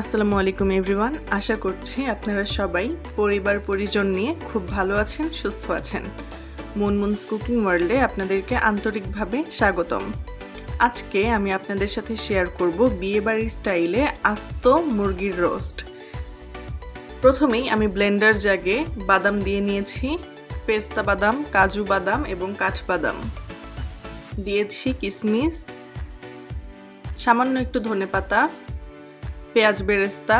আসসালামু আলাইকুম এভরিওয়ান আশা করছি আপনারা সবাই পরিবার, পরিজন নিয়ে খুব ভালো আছেন, সুস্থ আছেন। মুনমুনস কুকিং ওয়ার্ল্ডে আপনাদেরকে আন্তরিকভাবে স্বাগতম। আজকে আমি আপনাদের সাথে শেয়ার করব বিয়েবাড়ির স্টাইলে আস্ত মুরগির রোস্ট। প্রথমেই আমি ব্লেন্ডার জাগে বাদাম দিয়ে নিয়েছি, পেস্তা বাদাম, কাজু বাদাম এবং কাঠবাদাম। দিয়েছি কিশমিশ সামান্য একটু ধনেপাতা পেঁয়াজ বেরেস্তা।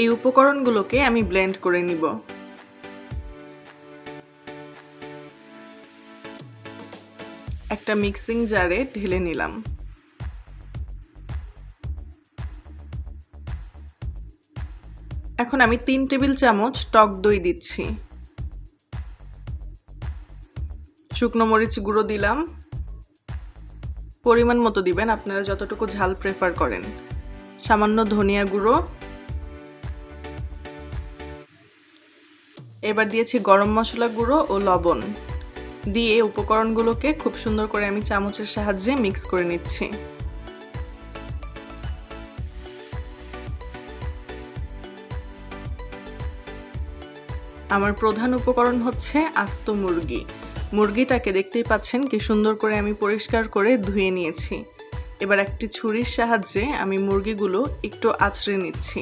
এই উপকরণগুলোকে আমি ব্লেন্ড করে নিব। একটা মিক্সিং জারে ঢেলে নিলাম। এখন আমি তিন টেবিল চামচ টক দই দিচ্ছি। শুকনো মরিচ গুঁড়ো দিলাম। পরিমাণ মতো দিবেন, আপনারা যতটুকু ঝাল প্রেফার করেন। সামান্য ধনিয়া গুঁড়ো। এবার দিয়েছি গরম মশলা গুঁড়ো ও লবণ। দিয়ে উপকরণগুলোকে খুব সুন্দর করে আমি চামচের সাহায্যে মিক্স করে নিচ্ছি। আমার প্রধান উপকরণ হচ্ছে আস্ত মুরগি। মুরগিটাকে দেখতেই পাচ্ছেন কি সুন্দর করে আমি পরিষ্কার করে ধুয়ে নিয়েছি। এবার একটি ছুরির সাহায্যে আমি মুরগিগুলো একটু আঁচড়ে নিচ্ছি,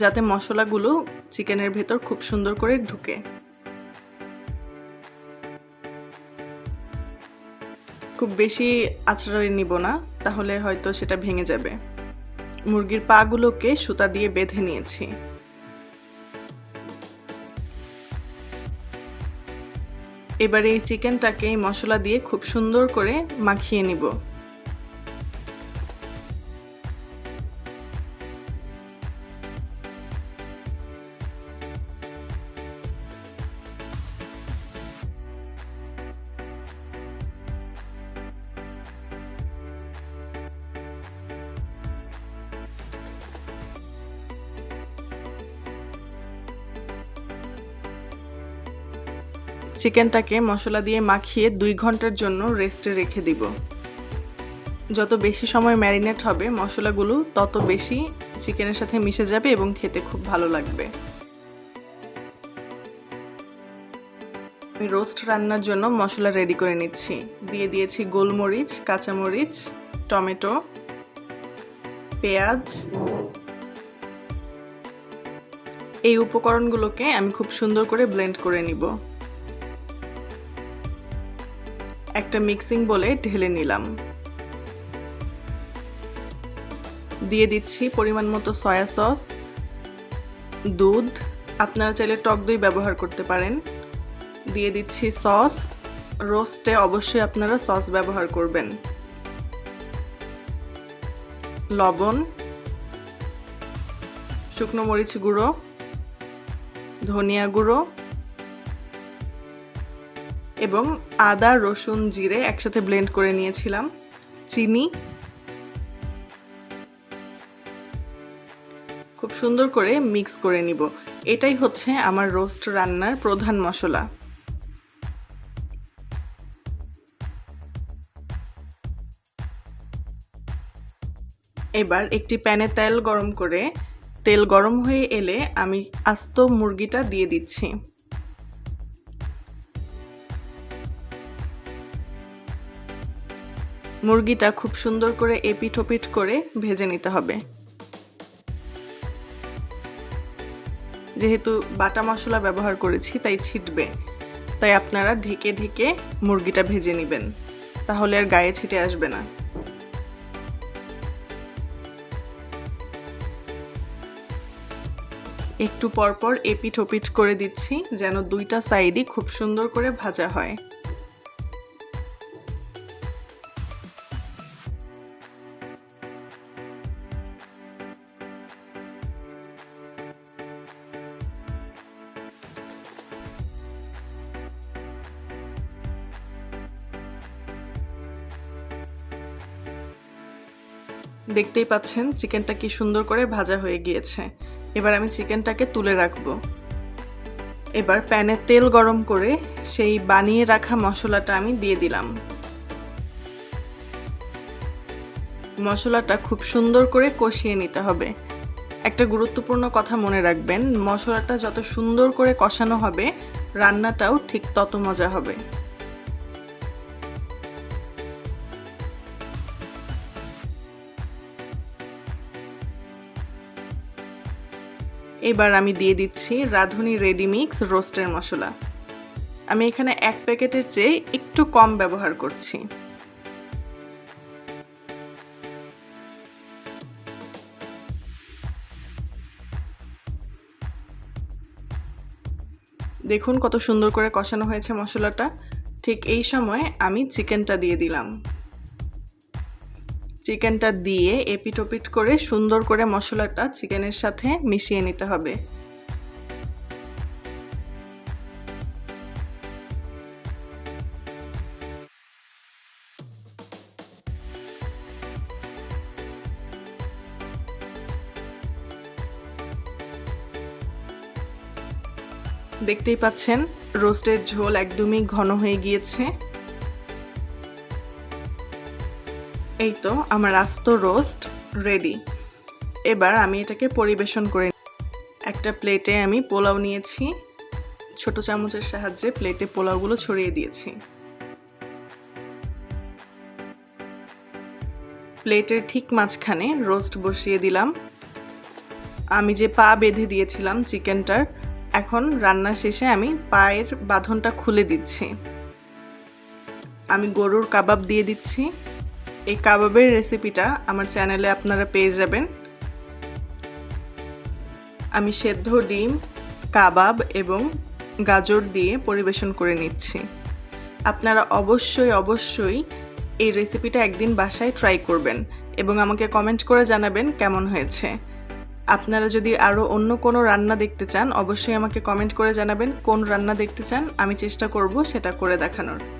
যাতে মশলাগুলো চিকেনের ভেতর খুব সুন্দর করে ঢুকে। খুব বেশি আঁচড়ে নিব না, তাহলে হয়তো সেটা ভেঙে যাবে। মুরগির পাগুলোকে সুতা দিয়ে বেঁধে নিয়েছি। এবার এই চিকেনটাকে এই মশলা দিয়ে খুব সুন্দর করে মাখিয়ে নিব। চিকেনটাকে মশলা দিয়ে মাখিয়ে দুই ঘণ্টার জন্য রেস্টে রেখে দিব। যত বেশি সময় ম্যারিনেট হবে, মশলাগুলো তত বেশি চিকেনের সাথে মিশে যাবে এবং খেতে খুব ভালো লাগবে। আমি রোস্ট রান্নার জন্য মশলা রেডি করে নিচ্ছি। দিয়ে দিয়েছি গোলমরিচ, কাঁচামরিচ, টমেটো, পেঁয়াজ। এই উপকরণগুলোকে আমি খুব সুন্দর করে ব্লেন্ড করে নিব। একটা মিক্সিং বলে ঢেলে নিলাম। দিয়ে দিচ্ছি পরিমাণ মতো সয়া সস, দুধ, আপনারা চাইলে টক দই ব্যবহার করতে পারেন। দিয়ে দিচ্ছি সস, রোস্টে অবশ্যই আপনারা সস ব্যবহার করবেন। লবণ, শুকনো মরিচ গুঁড়ো, ধনিয়া গুঁড়ো এবং আদা, রসুন, জিরে একসাথে ব্লেন্ড করে নিয়েছিলাম। চিনি। খুব সুন্দর করে মিক্স করে নিব। এটাই হচ্ছে আমার রোস্ট রান্নার প্রধান মশলা। এবার একটি প্যানে তেল গরম করে, তেল গরম হয়ে এলে আমি আস্ত মুরগিটা দিয়ে দিচ্ছি। মুরগিটা খুব সুন্দর করে এপিট ওপিট করে ভেজে নিতে হবে। যেহেতু বাটা মশলা ব্যবহার করেছি, তাই ছিটবে। তাই আপনারা ঢেকে ঢেকে মুরগিটা ভেজে নেবেন। তাহলে আর গায়ে ছিটে আসবে না। একটু পরপর এপিট ওপিট করে দিচ্ছি, যেন দুইটা সাইডই খুব সুন্দর করে ভাজা হয়। দেখতেই পাচ্ছেন চিকেনটা কি সুন্দর করে ভাজা হয়ে গিয়েছে। এবার আমি চিকেনটাকে তুলে রাখব। এবার প্যানে তেল গরম করে সেই বানিয়ে রাখা মশলাটা আমি দিয়ে দিলাম। মশলাটা খুব সুন্দর করে কষিয়ে নিতে হবে। একটা গুরুত্বপূর্ণ কথা মনে রাখবেন, মশলাটা যত সুন্দর করে কষানো হবে, রান্নাটাও ঠিক তত মজা হবে। এবার আমি দিয়ে দিচ্ছি রাঁধুনি রেডি মিক্স রোস্টের মশলা। আমি এখানে এক প্যাকেটের চেয়ে একটু কম ব্যবহার করছি। দেখুন কত সুন্দর করে কষানো হয়েছে মশলাটা। ঠিক এই সময় আমি চিকেনটা দিয়ে দিলাম। চিকেনটা দিয়ে এপিটোপিট করে সুন্দর করে মশলাটা চিকেনের সাথে মিশিয়ে নিতে হবে। দেখতেই পাচ্ছেন রোস্টের ঝোল একদমই ঘন হয়ে গিয়েছে। এই তো আমার আস্ত রোস্ট রেডি এবার আমি এটাকে পরিবেশন করে একটা প্লেটে আমি পোলাও নিয়েছি। ছোট চামচের সাহায্যে প্লেটে পোলাওগুলো ছড়িয়ে দিয়েছি। প্লেটের ঠিক মাঝখানে রোস্ট বসিয়ে দিলাম। আমি যে পা বেঁধে দিয়েছিলাম চিকেনটার, এখন রান্না শেষে আমি পায়ের বাঁধনটা খুলে দিচ্ছি। আমি গরুর কাবাব দিয়ে দিচ্ছি। এই কাবাবের রেসিপিটা আমার চ্যানেলে আপনারা পেয়ে যাবেন। আমি সেদ্ধ ডিম, কাবাব এবং গাজর দিয়ে পরিবেশন করে নিচ্ছি। আপনারা অবশ্যই অবশ্যই এই রেসিপিটা একদিন বাসায় ট্রাই করবেন এবং আমাকে কমেন্ট করে জানাবেন কেমন হয়েছে। আপনারা যদি আরও অন্য কোনো রান্না দেখতে চান, অবশ্যই আমাকে কমেন্ট করে জানাবেন কোন রান্না দেখতে চান, আমি চেষ্টা করব সেটা করে দেখানোর।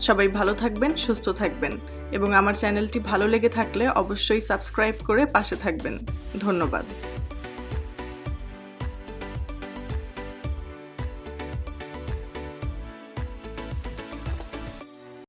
সবাই ভালো থাকবেন, সুস্থ থাকবেন এবং আমার চ্যানেলটি ভালো লেগে থাকলে অবশ্যই সাবস্ক্রাইব করে পাশে থাকবেন। ধন্যবাদ।